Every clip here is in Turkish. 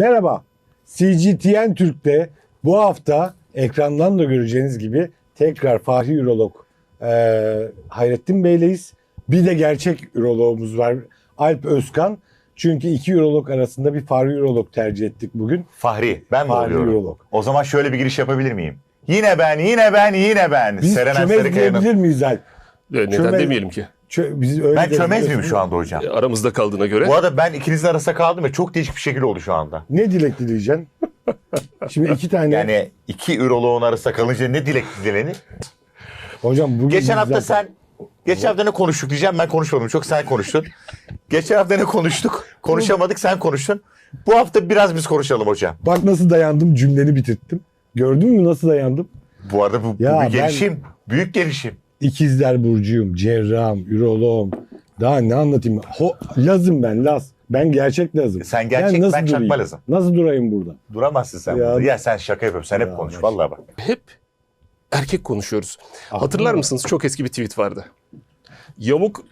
Merhaba. CGTN Türk'te bu hafta ekrandan da göreceğiniz gibi tekrar Fahri Ürolog eee Hayrettin Bey'leyiz. Bir de gerçek ürologumuz var Alp Özkan. Çünkü iki ürolog arasında bir Fahri Ürolog tercih ettik bugün. Fahri ben mi Fahri oluyorum? Ürolog. O zaman şöyle bir giriş yapabilir miyim? Yine ben, yine ben, yine ben. Biz Serenay çömez Sarıkaya'nın. diyebilir miyiz Alp? E, Neden Çömez- demeyelim ki? Çö- biz öyle Ben çömez miyim şu anda hocam? E, Aramızda kaldığına göre. Bu arada ben ikinizin arasında kaldım ve çok değişik bir şekilde oldu şu anda. Ne dilek dileyeceksin? Şimdi iki tane. Yani iki üroloğun arasında kalınca ne dilek dilenir? hocam bugün Geçen hafta zaten- sen, geçen hafta ne konuştuk diyeceğim ben konuşmadım. Çok sen konuştun. Geçen hafta ne konuştuk? Konuşamadık sen konuştun. Bu hafta biraz biz konuşalım hocam. Bak nasıl dayandım cümleni bitirttim. Gördün mü nasıl dayandım? Bu arada bu, bu Ya bir ben- gelişim. Büyük gelişim. İkizler burcuyum, cerrahım, üroloğum. Daha ne anlatayım? Ho, lazım ben, laz. Ben gerçek lazım. Sen gerçek, ben çakma durayım? lazım. Nasıl durayım burada? Duramazsın sen Ya- burada. Ya sen şaka yapıyorsun. Sen Ya hep konuş. Vallahi bak. Hep erkek konuşuyoruz. Ah, Hatırlar mısınız? Çok eski bir tweet vardı. Yamuk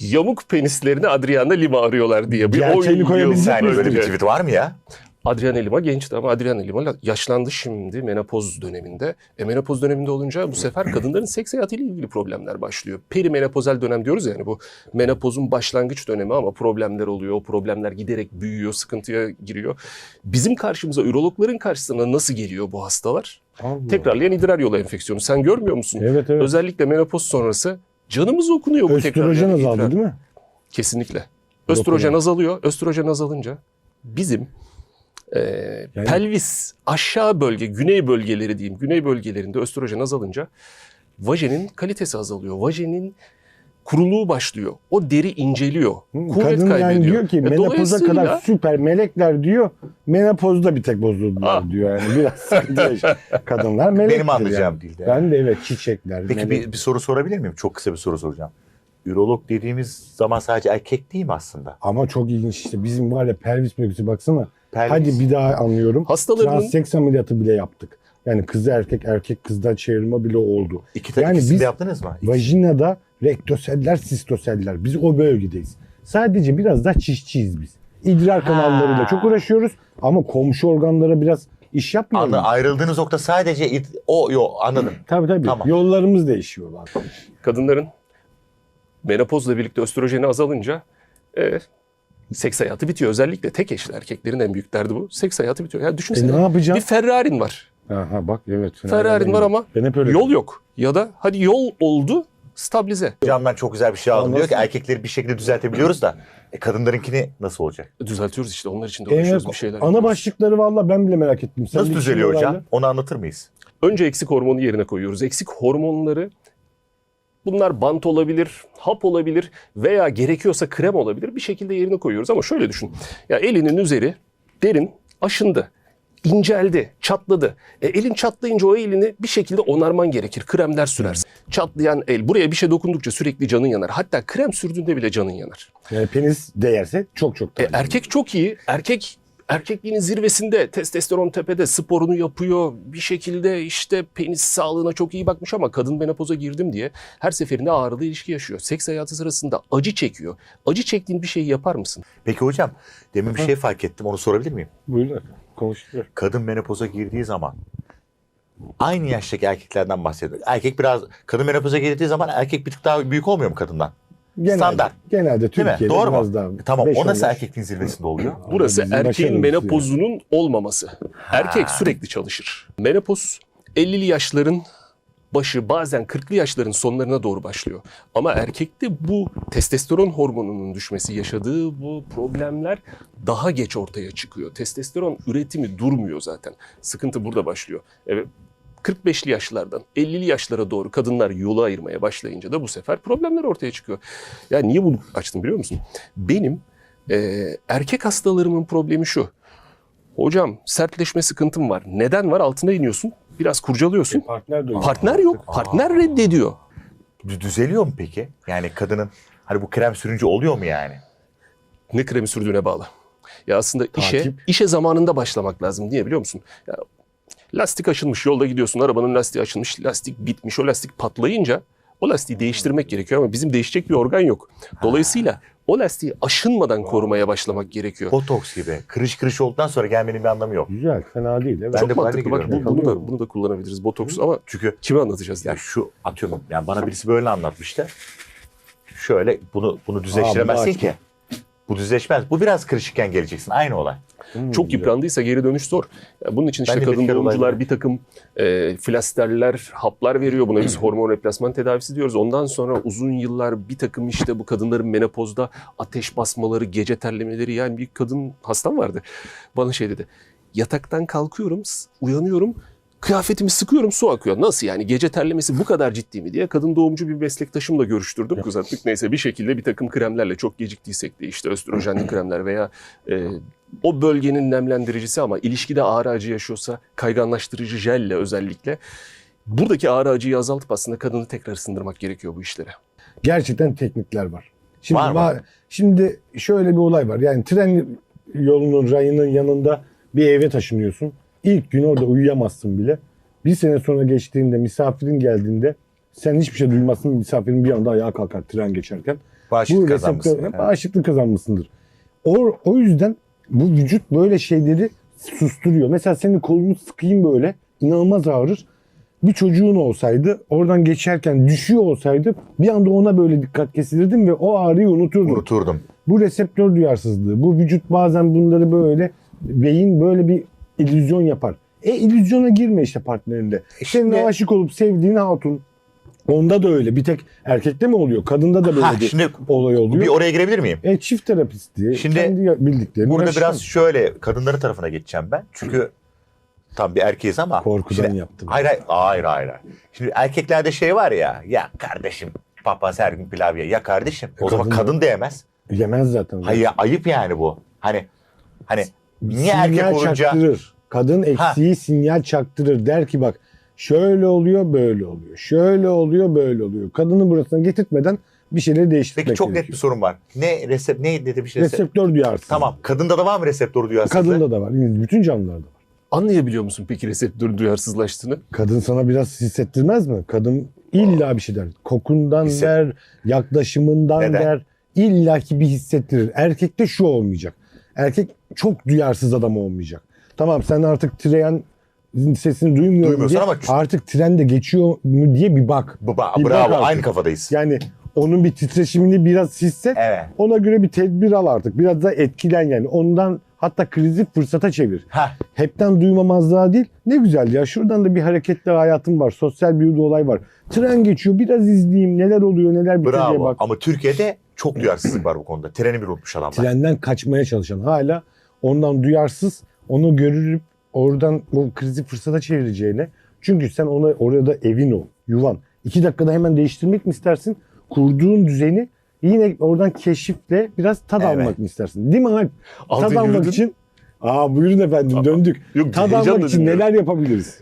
yamuk penislerini Adriana Lima arıyorlar diye. Bir Gerçeğini Sen miyiz? böyle bir tweet var mı ya? Adriana Lima gençti ama Adriana Lima yaşlandı şimdi menopoz döneminde. E menopoz döneminde olunca bu sefer kadınların seks hayatıyla ilgili problemler başlıyor. Perimenopozal dönem diyoruz yani bu menopozun başlangıç dönemi ama problemler oluyor. O problemler giderek büyüyor, sıkıntıya giriyor. Bizim karşımıza, ürologların karşısına nasıl geliyor bu hastalar? Allah. Tekrarlayan idrar yolu enfeksiyonu. Sen görmüyor musun? Evet evet. Özellikle menopoz sonrası canımız okunuyor bu Östrojen tekrarlayan idrar. azaldı değil mi? Kesinlikle. Östrojen azalıyor. Östrojen azalınca bizim e, Yani- pelvis aşağı bölge, güney bölgeleri diyeyim. Güney bölgelerinde östrojen azalınca vajenin kalitesi azalıyor. Vajenin kuruluğu başlıyor. O deri inceliyor. Hı, Kuvvet Kadın kaybediyor. yani diyor ki E, menopoza kadar süper melekler diyor. Menopozda bir tek bozuldular Ah. diyor yani. Biraz sıkıntı. Kadınlar melektir Benim anlayacağım yani. dilde. Ben de evet çiçekler. Peki bir, bir soru sorabilir miyim? Çok kısa bir soru soracağım. Ürolog dediğimiz zaman sadece erkek değil mi aslında? Ama çok ilginç işte bizim var ya pelvis bölgesi baksana. Pelvis. Hadi bir daha anlıyorum. Hastalarının Transseks ameliyatı bile yaptık. Yani kızı erkek erkek kızdan çevirme bile oldu. İki, Yani ikisini biz- de yaptınız mı? Vajinada rektoseller, sistoseller. Biz o bölgedeyiz. Sadece biraz daha çişçiyiz biz. İdrar kanallarıyla çok uğraşıyoruz ama komşu organlara biraz iş yapmıyor Anla, muyuz? ayrıldığınız nokta sadece id- o yo anladım. Tabii tabii. Tamam. Yollarımız değişiyor bazen. kadınların menopozla birlikte östrojeni azalınca e, seks hayatı bitiyor. Özellikle tek eşli erkeklerin en büyük derdi bu. Seks hayatı bitiyor. Ya E düşünsene. ne yapacağım? bir Ferrari'n var. Aha bak evet. Ferrari'n var ama ben hep öyle. Yol yok. Ya da hadi yol oldu stabilize. Hocamdan çok güzel bir şey aldım. Diyor ki erkekleri bir şekilde düzeltebiliyoruz da e, kadınlarınkini nasıl olacak? Düzeltiyoruz işte onlar için de Evet, uğraşıyoruz bir şeyler. ana yapıyoruz. başlıkları valla ben bile merak ettim. Sen Nasıl düzeliyor hocam? Onu anlatır mıyız? Önce eksik hormonu yerine koyuyoruz. Eksik hormonları bunlar bant olabilir, hap olabilir veya gerekiyorsa krem olabilir. Bir şekilde yerine koyuyoruz ama şöyle düşün. Ya elinin üzeri derin aşındı. inceldi, çatladı. E, elin çatlayınca o elini bir şekilde onarman gerekir. Kremler sürersin. Çatlayan el buraya bir şey dokundukça sürekli canın yanar. Hatta krem sürdüğünde bile canın yanar. Yani penis değerse çok çok E, daha. erkek çok iyi. Erkek erkekliğinin zirvesinde testosteron tepede sporunu yapıyor. Bir şekilde işte penis sağlığına çok iyi bakmış ama kadın menopoza girdim diye her seferinde ağrılı ilişki yaşıyor. Seks hayatı sırasında acı çekiyor. Acı çektiğin bir şeyi yapar mısın? Peki hocam demin bir şey fark ettim onu sorabilir miyim? Buyurun konuşuyor. Kadın menopoza girdiği zaman aynı yaştaki erkeklerden bahsediyor. Erkek biraz kadın menopoza girdiği zaman erkek bir tık daha büyük olmuyor mu kadından? Genelde, Standart. Genelde? Türkiye'de Doğru biraz mu? daha. E, Tamam o nasıl erkekliğin zirvesinde oluyor? Burası bizim erkeğin menopozunun olmaması. Erkek sürekli çalışır. Menopoz 50'li yaşların başı bazen 40'lı yaşların sonlarına doğru başlıyor. Ama erkekte bu testosteron hormonunun düşmesi yaşadığı bu problemler daha geç ortaya çıkıyor. Testosteron üretimi durmuyor zaten. Sıkıntı burada başlıyor. Evet 45'li yaşlardan 50'li yaşlara doğru kadınlar yolu ayırmaya başlayınca da bu sefer problemler ortaya çıkıyor. Ya niye bunu açtım biliyor musun? Benim eee, erkek hastalarımın problemi şu. Hocam sertleşme sıkıntım var. Neden var? Altına iniyorsun. Biraz kurcalıyorsun. Partner de yok. Partner yok. Partner reddediyor. Dü- Düzeliyor mu peki? Yani kadının hani bu krem sürünce oluyor mu yani? Ne kremi sürdüğüne bağlı. Ya aslında işe Takip. işe zamanında başlamak lazım. Niye biliyor musun? Ya, lastik açılmış, yolda gidiyorsun, arabanın lastiği açılmış, lastik bitmiş. O lastik patlayınca o lastiği değiştirmek gerekiyor ama bizim değişecek bir organ yok. Dolayısıyla o lastiği aşınmadan korumaya başlamak gerekiyor. Botoks gibi. Kırış kırış olduktan sonra gelmenin bir anlamı yok. Güzel, fena değil. Evet. Ben Çok de- mantıklı. Bak bu- bunu da bunu da kullanabiliriz. Botoks ama Çünkü kime anlatacağız ya şu atıyorum yani bana birisi böyle anlatmıştı. Şöyle bunu bunu düzleştiremezsin Aa, ki. Bu düzleşmez. Bu biraz kırışıkken geleceksin. Aynı olay. Hmm, Çok yıprandıysa geri dönüş zor. Bunun için işte kadın doğumcular bir takım e, flasterler, haplar veriyor. Buna biz hormon replasman tedavisi diyoruz. Ondan sonra uzun yıllar bir takım işte bu kadınların menopozda ateş basmaları, gece terlemeleri yani bir kadın hastam vardı. Bana şey dedi. Yataktan kalkıyorum, uyanıyorum. Kıyafetimi sıkıyorum su akıyor. Nasıl yani gece terlemesi bu kadar ciddi mi diye kadın doğumcu bir meslektaşımla görüştürdüm. Uzattık neyse bir şekilde bir takım kremlerle çok geciktiysek de işte östrojenli kremler veya e, o bölgenin nemlendiricisi ama ilişkide ağrı acı yaşıyorsa kayganlaştırıcı jelle özellikle buradaki ağrı acıyı azaltıp aslında kadını tekrar ısındırmak gerekiyor bu işlere. Gerçekten teknikler var. Şimdi Var mı? Şimdi şöyle bir olay var. Yani tren yolunun rayının yanında bir eve taşınıyorsun. İlk gün orada uyuyamazsın bile. Bir sene sonra geçtiğinde misafirin geldiğinde sen hiçbir şey duymazsın. Misafirin bir anda ayağa kalkar tren geçerken. Bağışıklık kazanmışsın. hep bağışıklık kazanmışsındır. O, o yüzden bu vücut böyle şeyleri susturuyor. Mesela senin kolunu sıkayım böyle inanılmaz ağrır. Bir çocuğun olsaydı oradan geçerken düşüyor olsaydı bir anda ona böyle dikkat kesilirdim ve o ağrıyı unuturdum. Unuturdum. Bu reseptör duyarsızlığı. Bu vücut bazen bunları böyle beyin böyle bir illüzyon yapar. E illüzyona girme işte partnerinde. E Senin şimdi- aşık olup sevdiğin hatun onda da öyle. Bir tek erkekte mi oluyor? Kadında da böyle Ha, bir şimdi olay oluyor. bir oraya girebilir miyim? E çift terapisti. Şimdi kendi bildiklerini Burada yaşayan. biraz şöyle kadınların tarafına geçeceğim ben. Çünkü tam bir erkeğiz ama. korkudan Şimdi- yaptım. Hayır hayır hayır hayır. Şimdi erkeklerde şey var ya. Ya kardeşim papaz her gün pilav ye. Ya kardeşim. O zaman Kadın da- kadın diyemez. Yemez zaten. Hayır ya, ayıp yani bu. Hani hani niye Sinyal erkek olunca çaktırır. Kadın eksiği sinyal çaktırır. Der ki bak şöyle oluyor böyle oluyor. Şöyle oluyor böyle oluyor. Kadını burasına getirtmeden bir şeyleri değiştirmek Peki çok net bir gerekiyor. sorun var. Ne resep ne dedi bir şey? Reseptör duyarsız. Tamam. Kadında da var mı reseptör duyarsızlığı? Kadında da var. Bütün canlılarda var. Anlayabiliyor musun peki reseptörün duyarsızlaştığını? Kadın sana biraz hissettirmez mi? Kadın illa bir şey der. Kokundan Hisset- der, yaklaşımından Neden? der. İlla ki bir hissettirir. Erkekte şu olmayacak. Erkek çok duyarsız adam olmayacak. Tamam sen artık tren sesini duymuyorum diye ama- artık tren de geçiyor mu diye bir bak. Bu, ba- Bir bak bravo artık. aynı kafadayız. Yani onun bir titreşimini biraz hisset. Evet. Ona göre bir tedbir al artık. Biraz da etkilen yani. Ondan hatta krizi fırsata çevir. Ha Hepten duymamazlığa değil. Ne güzel ya şuradan da bir hareketli hayatım var. Sosyal bir olay var. Tren geçiyor biraz izleyeyim neler oluyor neler bitiyor diye bravo. bak. Ama Türkiye'de çok duyarsızlık var bu konuda. Treni bir unutmuş adamlar. Trenden kaçmaya çalışan hala ondan duyarsız onu görürüp oradan bu krizi fırsata çevireceğine. Çünkü sen ona orada evin o yuvan. İki dakikada hemen değiştirmek mi istersin? Kurduğun düzeni yine oradan keşifle biraz tad Evet. almak mı istersin? Değil mi Alp? Aldın, Tad almak için Aa buyurun efendim döndük. Yok, Tad almak için dinliyorum. neler yapabiliriz?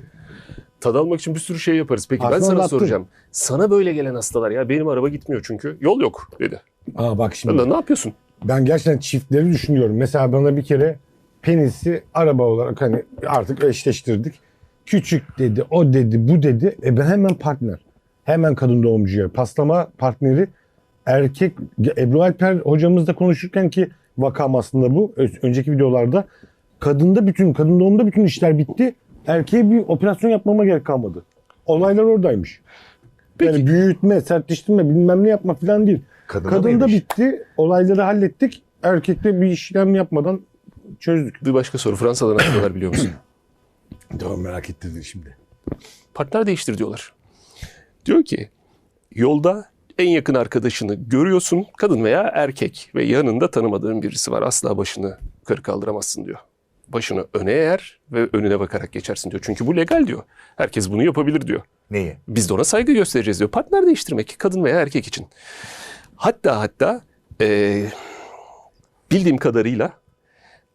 Tad almak için bir sürü şey yaparız. Peki ben Aslında sana anlattın. soracağım. Sana böyle gelen hastalar ya benim araba gitmiyor çünkü yol yok dedi. Aa bak şimdi ne yapıyorsun? ben gerçekten çiftleri düşünüyorum. Mesela bana bir kere penisi araba olarak hani artık eşleştirdik. Küçük dedi, o dedi, bu dedi. E ben hemen partner. Hemen kadın doğumcuya. Paslama partneri erkek. Ebru Alper hocamızla konuşurken ki vakam aslında bu. Önceki videolarda. Kadında bütün, kadın doğumda bütün işler bitti. Erkeğe bir operasyon yapmama gerek kalmadı. Olaylar oradaymış. Peki. Yani büyütme, sertleştirme, bilmem ne yapma falan değil. Kadında Kadında mıymış? bitti. Olayları hallettik. Erkekte bir işlem yapmadan çözdük. Bir başka soru. Fransa'da ne yapıyorlar biliyor musun? Tamam merak ettirdin şimdi. Partner değiştir diyorlar. Diyor ki yolda en yakın arkadaşını görüyorsun kadın veya erkek ve yanında tanımadığın birisi var. Asla başını yukarı kaldıramazsın diyor. Başını öne eğer ve önüne bakarak geçersin diyor. Çünkü bu legal diyor. Herkes bunu yapabilir diyor. Neyi? Biz de ona saygı göstereceğiz diyor. Partner değiştirmek kadın veya erkek için. Hatta hatta eee, bildiğim kadarıyla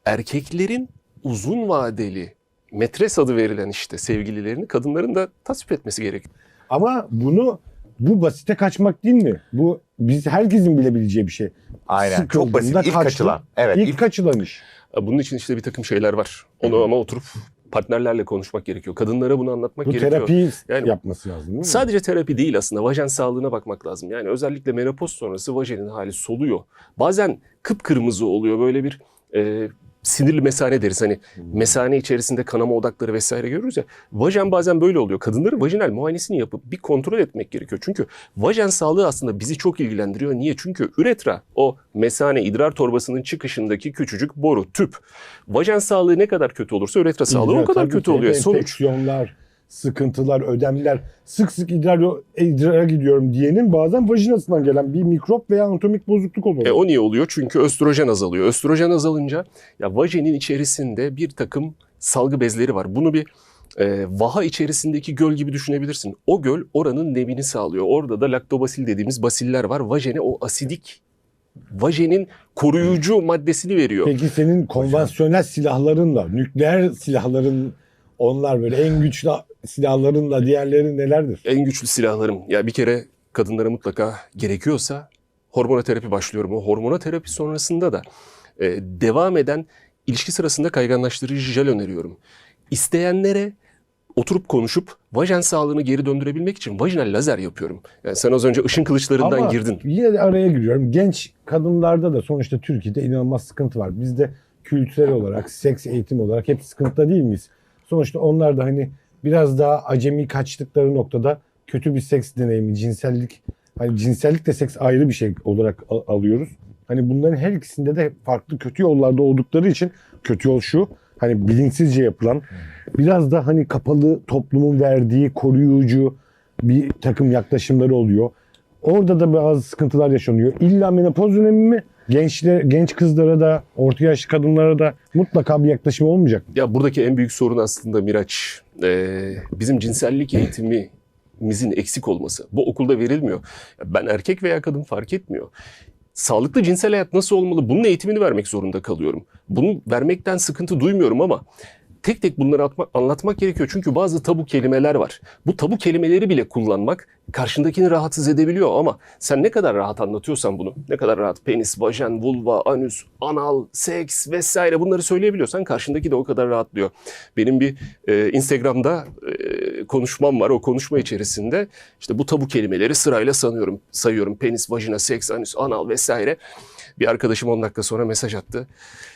erkeklerin uzun vadeli metres adı verilen işte sevgililerini kadınların da tasvip etmesi gerekiyor. Ama bunu bu basite kaçmak değil mi? Bu biz herkesin bilebileceği bir şey. Aynen. Çok Sıkıldığında basit. İlk kaçılan. Evet. İlk, ilk- kaçılan iş. Bunun için işte bir takım şeyler var. Onu ama oturup partnerlerle konuşmak gerekiyor. Kadınlara bunu anlatmak Bu gerekiyor. terapi Yani- yapması lazım değil mi? Sadece terapi değil aslında. Vajen sağlığına bakmak lazım. Yani özellikle menopoz sonrası vajenin hali soluyor. Bazen kıpkırmızı oluyor. Böyle bir e, sinirli mesane deriz. Hani mesane içerisinde kanama odakları vesaire görürüz ya. Vajen bazen böyle oluyor. Kadınların vajinal muayenesini yapıp bir kontrol etmek gerekiyor. Çünkü vajen sağlığı aslında bizi çok ilgilendiriyor. Niye? Çünkü üretra o mesane idrar torbasının çıkışındaki küçücük boru, tüp. Vajen sağlığı ne kadar kötü olursa üretra sağlığı o İdrar, kadar tabii kötü ki. oluyor. Sonuç Enfeksiyonlar, sıkıntılar, ödemler. Sık sık idrar, idrara gidiyorum diyenin bazen vajinasından gelen bir mikrop veya anatomik bozukluk oluyor. E o niye oluyor? Çünkü östrojen azalıyor. Östrojen azalınca ya vajenin içerisinde bir takım salgı bezleri var. Bunu bir e, vaha içerisindeki göl gibi düşünebilirsin. O göl oranın nemini sağlıyor. Orada da laktobasil dediğimiz basiller var. Vajene o asidik vajenin koruyucu maddesini veriyor. Peki senin konvansiyonel silahlarınla, nükleer silahların onlar böyle en güçlü silahlarınla diğerleri nelerdir? En güçlü silahlarım. Ya bir kere kadınlara mutlaka gerekiyorsa hormonoterapi başlıyorum. O hormonoterapi sonrasında da e, devam eden ilişki sırasında kayganlaştırıcı jel öneriyorum. İsteyenlere oturup konuşup vajen sağlığını geri döndürebilmek için vajinal lazer yapıyorum. Yani sen az önce ışın kılıçlarından Ama girdin. yine de araya giriyorum. Genç kadınlarda da sonuçta Türkiye'de inanılmaz sıkıntı var. Bizde kültürel olarak, seks eğitim olarak hep sıkıntıda değil miyiz? Sonuçta onlar da hani biraz daha acemi kaçtıkları noktada kötü bir seks deneyimi, cinsellik, hani cinsellik de seks ayrı bir şey olarak al- alıyoruz. Hani bunların her ikisinde de farklı kötü yollarda oldukları için kötü yol şu. Hani bilinçsizce yapılan biraz da hani kapalı toplumun verdiği koruyucu bir takım yaklaşımları oluyor. Orada da bazı sıkıntılar yaşanıyor. İlla menopoz dönemi mi? Gençler, genç kızlara da, orta yaşlı kadınlara da mutlaka bir yaklaşım olmayacak mı? Ya buradaki en büyük sorun aslında Miraç. Ee, bizim cinsellik eğitimimizin eksik olması. Bu okulda verilmiyor. Ben erkek veya kadın fark etmiyor. Sağlıklı cinsel hayat nasıl olmalı? Bunun eğitimini vermek zorunda kalıyorum. Bunu vermekten sıkıntı duymuyorum ama tek tek bunları atma- anlatmak gerekiyor. Çünkü bazı tabu kelimeler var. Bu tabu kelimeleri bile kullanmak karşındakini rahatsız edebiliyor ama sen ne kadar rahat anlatıyorsan bunu, ne kadar rahat penis, vajen, vulva, anüs, anal, seks vesaire bunları söyleyebiliyorsan karşındaki de o kadar rahatlıyor. Benim bir e, Instagram'da e, konuşmam var. O konuşma içerisinde işte bu tabu kelimeleri sırayla sanıyorum, sayıyorum. Penis, vajina, seks, anüs, anal vesaire. Bir arkadaşım 10 dakika sonra mesaj attı.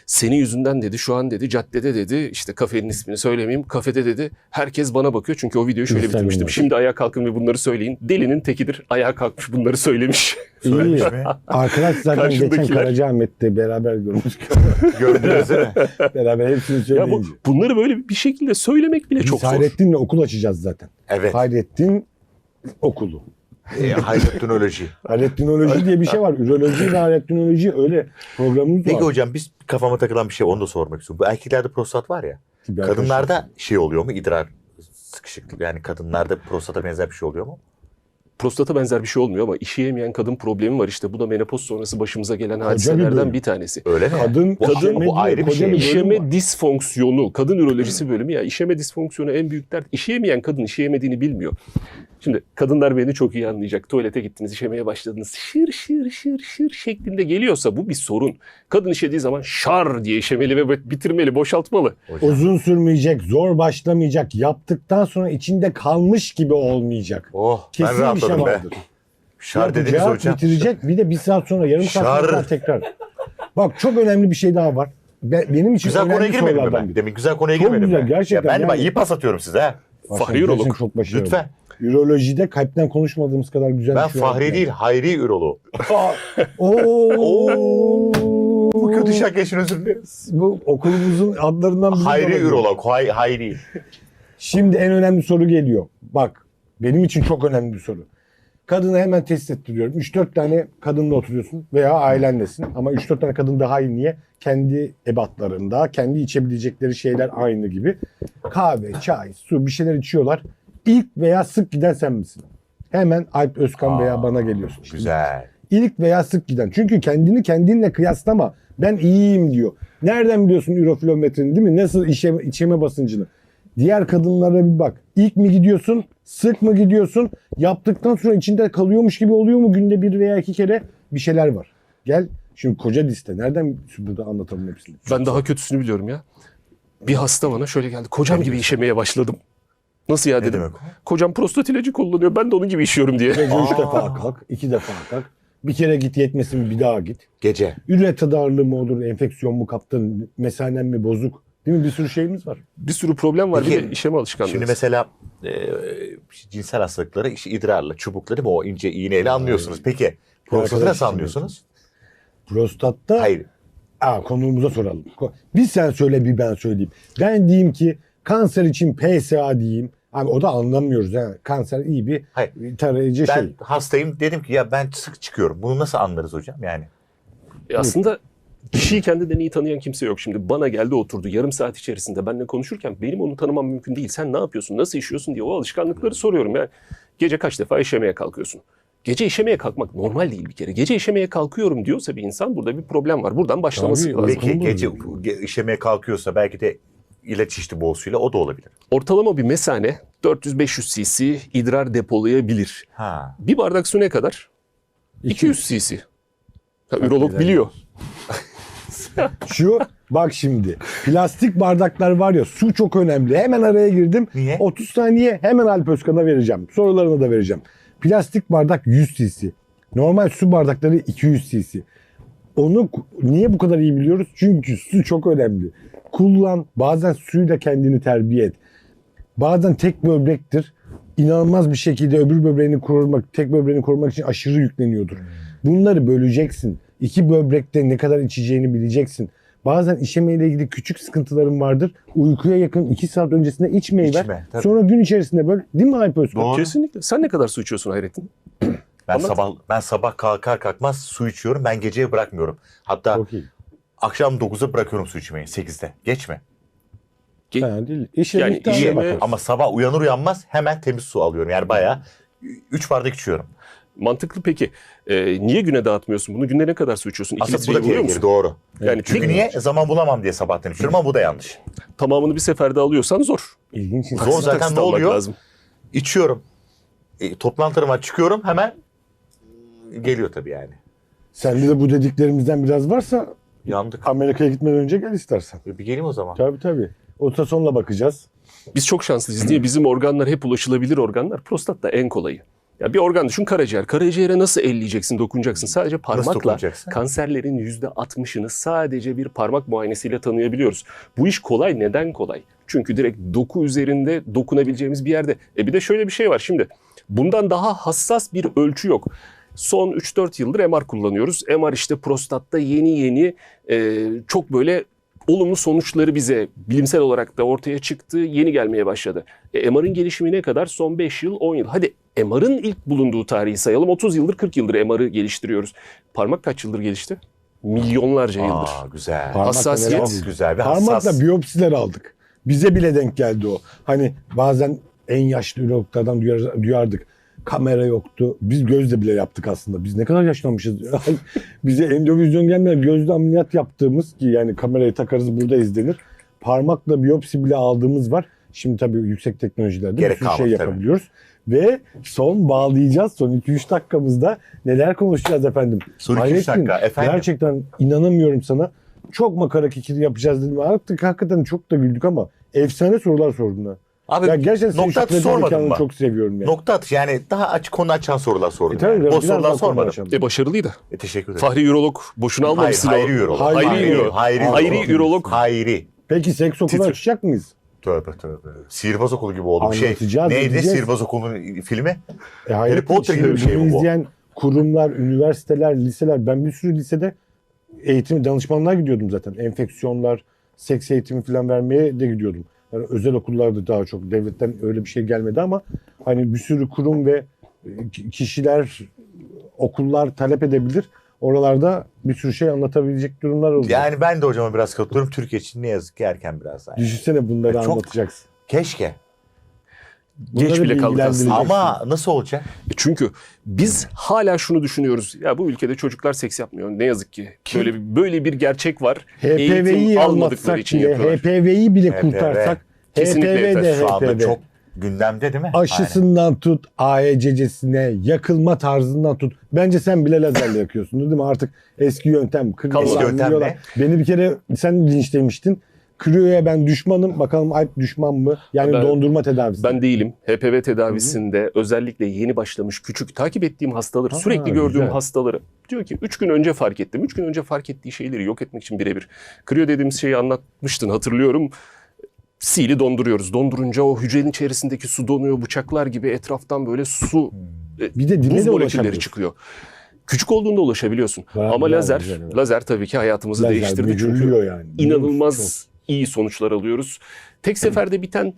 Senin yüzünden dedi şu an dedi caddede dedi işte kafenin ismini söylemeyeyim. Kafede dedi herkes bana bakıyor çünkü o videoyu şöyle Instagram'da. bitirmiştim. Şimdi ayağa kalkın ve bunları söyleyin. Delinin tekidir. Ayağa kalkmış bunları söylemiş. İyi. Mi? Arkadaş zaten geçen Karacaahmet'te beraber görmüştük. Gördünüz değil mi? beraber hepsini ya bu, söyleyince. bunları böyle bir şekilde söylemek bile Biz çok zor. Hayrettin'le okul açacağız zaten. Evet. Hayrettin okulu. E, Hayrettinoloji. Hayrettinoloji diye bir şey var. Üroloji ve hayrettinoloji öyle programımız Peki var. hocam biz kafama takılan bir şey onu da sormak istiyorum. Bu erkeklerde prostat var ya. Kadınlarda şey oluyor mu? İdrar sıkışıklık yani kadınlarda prostata benzer bir şey oluyor mu? Prostata benzer bir şey olmuyor ama işeyemeyen kadın problemi var işte. Bu da menopoz sonrası başımıza gelen hadiselerden bir tanesi. Öyle mi? Kadın, Bu- kadın bu ayrı bir şey. İşeme disfonksiyonu, kadın ürolojisi bölümü ya işeme disfonksiyonu en büyük dert. İşeyemeyen kadın işeyemediğini bilmiyor. Şimdi kadınlar beni çok iyi anlayacak. Tuvalete gittiniz, işemeye başladınız. Şır şır şır şır şeklinde geliyorsa bu bir sorun. Kadın işediği zaman şar diye işemeli ve bitirmeli, boşaltmalı. Hocam. Uzun sürmeyecek, zor başlamayacak, yaptıktan sonra içinde kalmış gibi olmayacak. Oh ben Kesin bir şey rahatladım be. vardır. Şar dediniz Yapacağı, hocam. bitirecek bir de bir saat sonra yarım saat sonra tekrar. Bak çok önemli bir şey daha var. Be- benim için Güzel konuya girmedim mi ben? Demin güzel konuya Çok girmedim güzel, mi? gerçekten Ya ben yani. iyi pas atıyorum size ha. Fahri ürolog. gerçekten Çok başarılı. Lütfen. Ürolojide kalpten konuşmadığımız kadar güzel Ben bir şey Fahri var. değil Hayri üroloğu. Oo. Bu kötü şaka için özür dilerim. Bu okulumuzun adlarından biri. Hayri ürolog. Hay, hayri. Şimdi en önemli soru geliyor. Bak benim için çok önemli bir soru. Kadını hemen test ettiriyorum. 3-4 tane kadınla oturuyorsun veya ailenlesin. Ama 3-4 tane kadın daha iyi niye? Kendi ebatlarında, kendi içebilecekleri şeyler aynı gibi. Kahve, çay, su bir şeyler içiyorlar. İlk veya sık giden sen misin? Hemen Alp Özkan veya Aa, bana geliyorsun. Güzel. İlk veya sık giden. Çünkü kendini kendinle kıyaslama. Ben iyiyim diyor. Nereden biliyorsun ürofilometrini değil mi? Nasıl işeme, içeme basıncını? Diğer kadınlara bir bak. İlk mi gidiyorsun? Sık mı gidiyorsun? Yaptıktan sonra içinde kalıyormuş gibi oluyor mu? Günde bir veya iki kere bir şeyler var. Gel şimdi koca liste. Nereden burada anlatalım hepsini? Ben daha kötüsünü biliyorum ya. Bir hasta bana şöyle geldi. Kocam gibi işemeye başladım. Nasıl ya Ne dedim. demek o? Kocam prostat ilacı kullanıyor. Ben de onun gibi işiyorum diye. Gece üç defa kalk, iki defa kalk. Bir kere git yetmesin bir daha git. Gece. Üret darlığı mı olur, enfeksiyon mu kaptın, mesanen mi bozuk? Değil mi? Bir sürü şeyimiz var. Bir sürü problem var. Peki, bir de işeme alışkanlığı. Şimdi mesela e, cinsel hastalıkları işte idrarla, çubukla değil mi? O ince iğneyle anlıyorsunuz. Peki prostatı nasıl anlıyorsunuz? Prostatta Hayır. Aa, konuğumuza soralım. Bir sen söyle bir ben söyleyeyim. Ben diyeyim ki kanser için PSA diyeyim. Abi o da anlamıyoruz. Yani kanser iyi bir Hayır. tarayıcı Ben şey. hastayım dedim ki ya ben sık çıkıyorum. Bunu nasıl anlarız hocam yani? E aslında kişiyi kendinden iyi tanıyan kimse yok. Şimdi bana geldi oturdu yarım saat içerisinde benimle konuşurken benim onu tanımam mümkün değil. Sen ne yapıyorsun, nasıl işiyorsun diye o alışkanlıkları soruyorum. Yani gece kaç defa işemeye kalkıyorsun? Gece işemeye kalkmak normal değil bir kere. Gece işemeye kalkıyorum diyorsa bir insan burada bir problem var. Buradan başlaması Tabii, lazım. Peki gece ge- işemeye kalkıyorsa belki de ilaç içti boğazıyla o da olabilir. Ortalama bir mesane 400-500 cc idrar depolayabilir. Ha. Bir bardak su ne kadar? 200 cc. Ha, ürolog biliyor. Şu bak şimdi plastik bardaklar var ya su çok önemli. Hemen araya girdim. Niye? 30 saniye hemen Alp Özkan'a vereceğim. Sorularını da vereceğim. Plastik bardak 100 cc. Normal su bardakları 200 cc. Onu niye bu kadar iyi biliyoruz? Çünkü su çok önemli. Kullan bazen suyla kendini terbiye et. Bazen tek böbrektir. İnanılmaz bir şekilde öbür böbreğini korumak, tek böbreğini korumak için aşırı yükleniyordur. Bunları böleceksin. İki böbrekte ne kadar içeceğini bileceksin. Bazen işemeyle ilgili küçük sıkıntıların vardır. Uykuya yakın 2 saat öncesinde içmeyi ver. İçme, tabii. Sonra gün içerisinde böl. Değil mi Alp Özkan? Doğru. Kesinlikle. Sen ne kadar su içiyorsun Hayrettin? Ben Anlat. sabah ben sabah kalkar kalkmaz su içiyorum. Ben geceye bırakmıyorum. Hatta Çok iyi. akşam 9'da bırakıyorum su içmeyi. 8'de. Geçme. Ge- Fena değil. İşe Yani bakarsın. Ama sabah uyanır uyanmaz hemen temiz su alıyorum. Yani bayağı 3 bardak içiyorum. Mantıklı peki. Ee, niye güne dağıtmıyorsun bunu? Günde ne kadar su içiyorsun? İki Aslında bu litreyi da buluyor tehlikeli musun? doğru. Yani Çünkü niye? Zaman bulamam diye sabahtan içiyorum ama bu da yanlış. tamamını bir seferde alıyorsan zor. İlginç. Zor Taksit zaten taksit ne almak oluyor? Lazım. İçiyorum. E, toplantılarıma çıkıyorum hemen geliyor tabii yani. Sende de bu dediklerimizden biraz varsa Yandık. Amerika'ya gitmeden önce gel istersen. Bir geleyim o zaman. Tabii tabii. Ultrasonla bakacağız. Biz çok şanslıyız. Niye? Bizim organlar hep ulaşılabilir organlar. Prostat da en kolayı. Ya bir organ düşün karaciğer. Karaciğere nasıl elleyeceksin, dokunacaksın? Sadece parmakla kanserlerin %60'ını sadece bir parmak muayenesiyle tanıyabiliyoruz. Bu iş kolay. Neden kolay? Çünkü direkt doku üzerinde dokunabileceğimiz bir yerde. E bir de şöyle bir şey var şimdi. Bundan daha hassas bir ölçü yok. Son 3-4 yıldır MR kullanıyoruz. MR işte prostatta yeni yeni e, çok böyle olumlu sonuçları bize bilimsel olarak da ortaya çıktı, yeni gelmeye başladı. E, MR'ın gelişimi ne kadar? Son 5 yıl, 10 yıl. Hadi MR'ın ilk bulunduğu tarihi sayalım. 30 yıldır, 40 yıldır MR'ı geliştiriyoruz. Parmak kaç yıldır gelişti? Milyonlarca yıldır. Aa güzel. Parmakla Hassasiyet. Çok güzel ve Parmakla hassas. biyopsiler aldık. Bize bile denk geldi o. Hani bazen en yaşlı duyar, duyardık. Kamera yoktu. Biz gözle bile yaptık aslında. Biz ne kadar yaşlanmışız. Bize endovizyon gelmeden gözle ameliyat yaptığımız ki yani kamerayı takarız burada izlenir. Parmakla biyopsi bile aldığımız var. Şimdi tabii yüksek teknolojilerde bir Gerek şey kalmadı tabii. yapabiliyoruz. Ve son bağlayacağız. Son 2-3 dakikamızda neler konuşacağız efendim. Son iki, üç Hayrettin, dakika, efendim. Gerçekten inanamıyorum sana. Çok makara kikiri yapacağız dedim. Artık hakikaten çok da güldük ama efsane sorular sordun ha. Abi ya gerçekten nokta atışı zekanı mı? çok seviyorum ya. Nokta atış yani daha açık konu açan sorular sordum. E tabii, yani. Boş sorular sormadım. konuşalım. E başarılıydı. E, teşekkür ederim. Fahri Ürolog boşuna Hayır, almamışsın. hayri o. ürolog. Hayri Hayri. Hayri Hayri ürolog. ürolog. Hayri. Peki seks okulu Titre. açacak mıyız? Tövbe tövbe. Sihirbaz okulu gibi oldu. Şey. Neydi edeceğiz. sihirbaz okulunun filmi? E, hayır, Potter gibi bir şey bu? izleyen kurumlar, üniversiteler, liseler. Ben bir sürü lisede eğitim danışmanlığa gidiyordum zaten. Enfeksiyonlar, seks eğitimi falan vermeye de gidiyordum. Yani özel okullarda daha çok devletten öyle bir şey gelmedi ama hani bir sürü kurum ve e, ki- kişiler, okullar talep edebilir. Oralarda bir sürü şey anlatabilecek durumlar olacak. Yani ben de hocama biraz katılıyorum. Türkiye için ne yazık ki erken biraz daha. Düşünsene bunları Çok- anlatacaksın. Keşke. Geç Bunları bile kaldık aslında. Ama nasıl olacak? Çünkü biz hala şunu düşünüyoruz. Ya bu ülkede çocuklar seks yapmıyor. Ne yazık ki. Böyle bir, böyle bir gerçek var. HPV'yi almadıkları için bile, yapıyorlar. HPV'yi bile HPV. kurtarsak, Kesinlikle HPV de yeter. Şu anda HPV. çok gündemde değil mi? Aşısından tut, AEC'sine, yakılma tarzından tut. Bence sen bile lazerle yakıyorsun değil mi? Artık eski yöntem. Eski yöntem biliyorlar. Beni bir kere sen linçlemiştin. Kriyo'ya ben düşmanım. Bakalım Alp düşman mı? Yani Ben- dondurma tedavisi. Ben değilim. HPV tedavisinde özellikle yeni başlamış küçük takip ettiğim hastaları, Ha, sürekli gördüğüm güzel. hastaları diyor ki 3 gün önce fark ettim. 3 gün önce fark ettiği şeyleri yok etmek için birebir. Kriyo dediğimiz şeyi anlatmıştın hatırlıyorum. Sili donduruyoruz. Dondurunca o hücrenin içerisindeki su donuyor. Bıçaklar gibi etraftan böyle su bir de dile buz molekülleri çıkıyor. Küçük olduğunda ulaşabiliyorsun. Bravo, Ama bravo, lazer, güzel, evet. lazer tabii ki hayatımızı Lazer değiştirdi. Çünkü yani. Biliyor musun? İyi sonuçlar alıyoruz. Tek seferde biten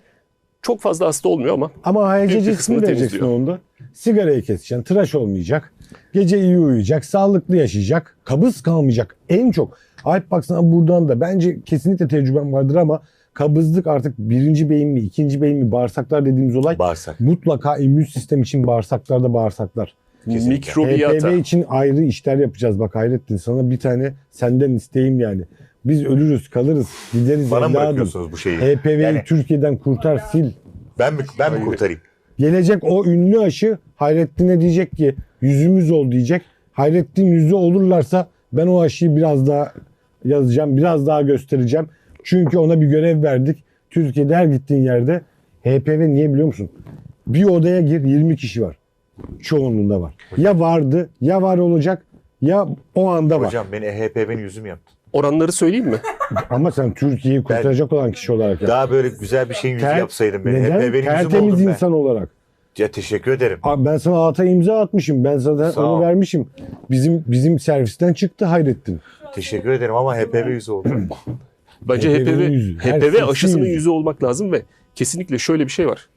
çok fazla hasta olmuyor ama Ama HCC'sini kısmını vereceksin onda. Sigarayı keseceksin, tıraş olmayacak. Gece iyi uyuyacak, sağlıklı yaşayacak, kabız kalmayacak. En çok. Alp baksana buradan da bence kesinlikle tecrübem vardır ama kabızlık artık birinci beyin mi, ikinci beyin mi, bağırsaklar dediğimiz olay Bağırsak. mutlaka immün sistem için bağırsaklarda bağırsaklar. Kesinlikle. mikrobiyata. HPV için ayrı işler yapacağız bak Hayrettin. Sana bir tane senden isteğim yani. Biz ölürüz, kalırız, gideriz Bana mı evladım. bırakıyorsunuz bu şeyi? HPV'yi Yani Türkiye'den kurtar, sil. ben mi, ben mi kurtarayım? Gelecek o ünlü aşı Hayrettin'e diyecek ki yüzümüz ol diyecek. Hayrettin yüzü olurlarsa ben o aşıyı biraz daha yazacağım, biraz daha göstereceğim. Çünkü ona bir görev verdik. Türkiye'de her gittiğin yerde HPV niye biliyor musun? Bir odaya gir 20 kişi var. Çoğunluğunda var. Ya vardı, ya var olacak, ya o anda var. Hocam beni HPV'nin yüzüm yaptı. Oranları söyleyeyim mi? Ama sen Türkiye'yi kurtaracak olan kişi olarak. ya. Daha böyle güzel bir şeyin yüzü Ter- yapsaydın beni. Neden? HPV'nin yüzüm Tertemiz oldum ben. insan olarak. Ya teşekkür ederim. Abi ben sana ata imza atmışım. Ben sana Sağ onu ol. vermişim. Bizim bizim servisten çıktı Hayrettin. Teşekkür ederim ama HPV yüzü oldum. Bence HPV HPV, yüzü. Her HPV aşısının yüzü. yüzü olmak lazım ve kesinlikle şöyle bir şey var.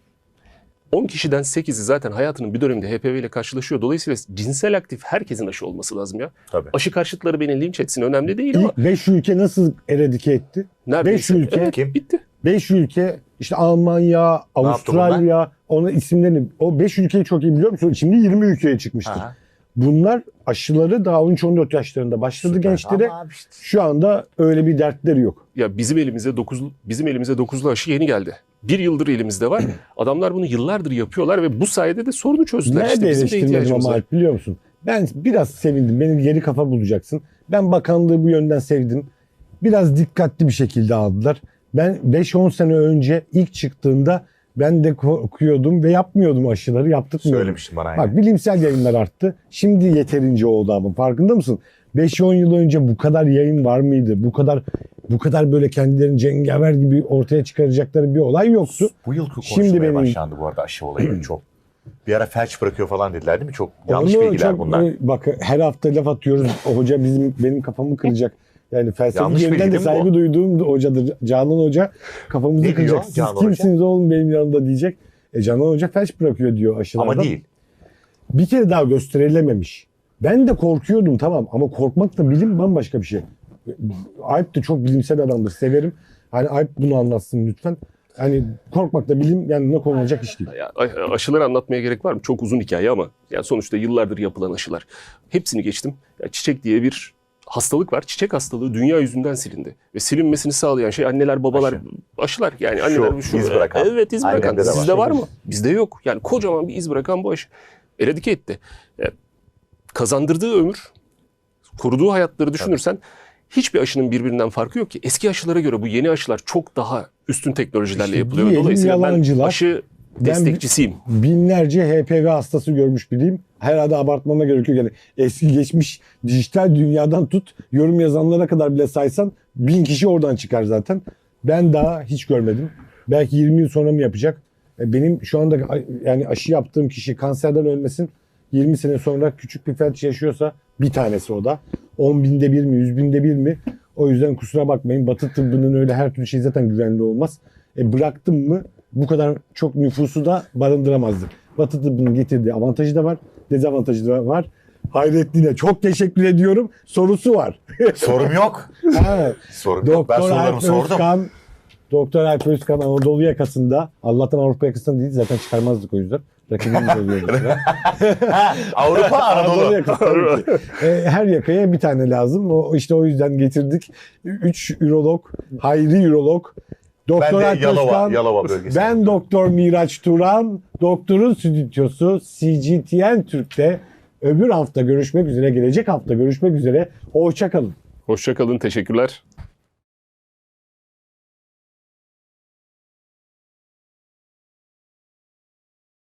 10 kişiden 8'i zaten hayatının bir döneminde HPV ile karşılaşıyor. Dolayısıyla cinsel aktif herkesin aşı olması lazım ya. Tabii. Aşı karşıtları beni linç etsin önemli değil ama İlk 5 ülke nasıl eradike etti? neredeyse. beş ülke- Evet, Kim? bitti. 5 ülke işte Almanya, Avustralya, onun isimlerini o 5 ülkeyi çok iyi biliyor musun? Şimdi 20 ülkeye çıkmıştır. Ha. Bunlar aşıları daha 13-14 yaşlarında başladı Süper. gençlere. Ama abi işte- Şu anda öyle bir dertleri yok. Ya bizim elimize 9 bizim elimize 9'lu aşı yeni geldi. Bir yıldır elimizde var. Adamlar bunu yıllardır yapıyorlar ve bu sayede de sorunu çözdüler. Nerede İşte eleştirmedim ihtiyacımız ama var. Alp biliyor musun? Ben biraz sevindim. Benim geri kafa bulacaksın. Ben bakanlığı bu yönden sevdim. Biraz dikkatli bir şekilde aldılar. Ben 5-10 sene önce ilk çıktığında ben de korkuyordum ve yapmıyordum aşıları. Yaptırmıyordum. Söylemiştin bana. Bak bilimsel yayınlar arttı. Şimdi yeterince oldu ama farkında mısın? 5-10 yıl önce bu kadar yayın var mıydı? Bu kadar bu kadar böyle kendilerini cengaver gibi ortaya çıkaracakları bir olay yoktu. Bu yıl Şimdi konuşulmaya benim- başlandı bu arada aşı olayı çok. Bir ara felç bırakıyor falan dediler değil mi? Çok yanlış Onu bilgiler çok- bunlar. e, Bak her hafta laf atıyoruz. O hoca bizim benim kafamı kıracak. Yani felsefi yönden de saygı bu? duyduğum hocadır. Canan Hoca kafamızı Ne kıracak. Siz Canan kimsiniz oğlum benim yanımda diyecek. E Canan Hoca felç bırakıyor diyor aşılardan. Ama değil. Bir kere daha gösterilememiş. Ben de korkuyordum tamam ama korkmak da bilim bambaşka bir şey. Alp de çok bilimsel adamdır. Severim. Hani Alp bunu anlatsın lütfen. Hani korkmak da bilim yanına konulacak iş değil. Ya, aşıları anlatmaya gerek var mı? Çok uzun hikaye ama yani sonuçta yıllardır yapılan aşılar. Hepsini geçtim. Ya çiçek diye bir hastalık var. Çiçek hastalığı dünya yüzünden silindi. Ve silinmesini sağlayan şey anneler babalar Aşı. aşılar. Yani anneler Şu, iz bırakan. Evet iz bırakan. Annemde de var. Sizde var mı? Bizde yok. Yani kocaman bir iz bırakan bu aşı. Eradike etti. Ya, kazandırdığı ömür, koruduğu hayatları düşünürsen hiçbir aşının birbirinden farkı yok ki. Eski aşılara göre bu yeni aşılar çok daha üstün teknolojilerle yapılıyor. diyelim Dolayısıyla ben yalancılar. aşı Ben- destekçisiyim. binlerce HPV hastası görmüş bileyim. Herhalde abartmama gerek yok. Yani eski geçmiş dijital dünyadan tut yorum yazanlara kadar bile saysan bin kişi oradan çıkar zaten. Ben daha hiç görmedim. Belki 20 yıl sonra mı yapacak? E, Benim şu anda yani aşı yaptığım kişi kanserden ölmesin 20 sene sonra küçük bir felç yaşıyorsa bir tanesi o da. 10 binde bir mi 100 binde bir mi? O yüzden kusura bakmayın Batı tıbbının öyle her türlü şey zaten güvenli olmaz. E bıraktım mı bu kadar çok nüfusu da barındıramazdı. Batı tıbbının getirdiği avantajı da var, dezavantajı da var. Hayrettin'e çok teşekkür ediyorum. Sorusu var. Sorum yok. Ha, Sorum yok. Ben Doktor sorularımı sordum. Özkan, Doktor Alp Özkan Anadolu yakasında. Allah'tan Avrupa yakasında değil zaten çıkarmazdık o yüzden. Rakibimiz oluyordu. Avrupa Anadolu. yakası tabii ki. E, her yakaya bir tane lazım. O işte o yüzden getirdik. 3 ürolog, hayri ürolog. Ben Doktor de Alp Yalova, Özkan, Yalova bölgesi. ben Doktor Miraç Turan, Doktorun Stüdyosu CGTN Türk'te öbür hafta görüşmek üzere, gelecek hafta görüşmek üzere. Hoşçakalın. Hoşçakalın, teşekkürler.